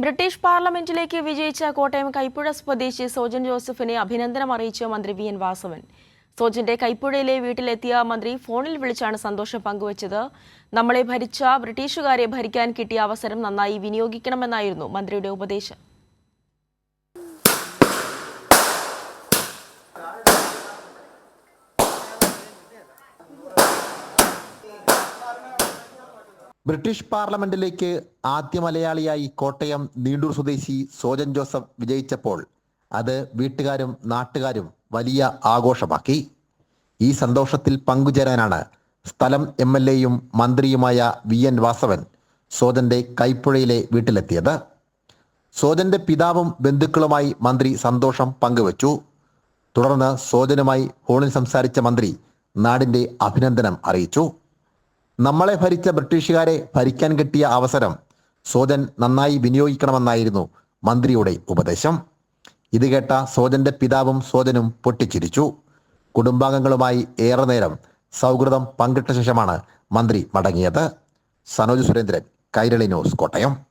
British പാർലമെന്റിലേക്ക് വിജയിച്ച കോട്ടയം കൈപ്പുഴ സ്വദേശി സോജൻ ജോസഫിനെ അഭിനന്ദനം അറിയിച്ച മന്ത്രി വി എൻ വാസവൻ. സോജന്റെ കൈപ്പുഴയിലെ വീട്ടിലെത്തിയ മന്ത്രി ഫോണിൽ വിളിച്ചാണ് സന്തോഷം പങ്കുവച്ചത്. നമ്മളെ ഭരിച്ച ബ്രിട്ടീഷുകാരെ ഭരിക്കാൻ കിട്ടിയ അവസരം നന്നായി വിനിയോഗിക്കണമെന്നായിരുന്നു മന്ത്രിയുടെ ഉപദേശം. ബ്രിട്ടീഷ് പാർലമെന്റിലേക്ക് ആദ്യ മലയാളിയായി കോട്ടയം നീണ്ടൂർ സ്വദേശി സോജൻ ജോസഫ് വിജയിച്ചപ്പോൾ അത് വീട്ടുകാരും നാട്ടുകാരും വലിയ ആഘോഷമാക്കി. ഈ സന്തോഷത്തിൽ പങ്കുചേരാനാണ് സ്ഥലം എം എൽ എയും മന്ത്രിയുമായ വി എൻ വാസവൻ സോജന്റെ കൈപ്പുഴയിലെ വീട്ടിലെത്തിയത്. സോജന്റെ പിതാവും ബന്ധുക്കളുമായി മന്ത്രി സന്തോഷം പങ്കുവച്ചു. തുടർന്ന് സോജനുമായി ഫോണിൽ സംസാരിച്ച മന്ത്രി നാടിന്റെ അഭിനന്ദനം അറിയിച്ചു. നമ്മളെ ഭരിച്ച ബ്രിട്ടീഷുകാരെ ഭരിക്കാൻ കിട്ടിയ അവസരം സോജൻ നന്നായി വിനിയോഗിക്കണമെന്നായിരുന്നു മന്ത്രിയുടെ ഉപദേശം. ഇത് കേട്ട സോജന്റെ പിതാവും സോജനും പൊട്ടിച്ചിരിച്ചു. കുടുംബാംഗങ്ങളുമായി ഏറെ നേരം സൗഹൃദം പങ്കിട്ട ശേഷമാണ് മന്ത്രി മടങ്ങിയത്. സനോജ് സുരേന്ദ്രൻ കൈരളി ന്യൂസ് കോട്ടയം.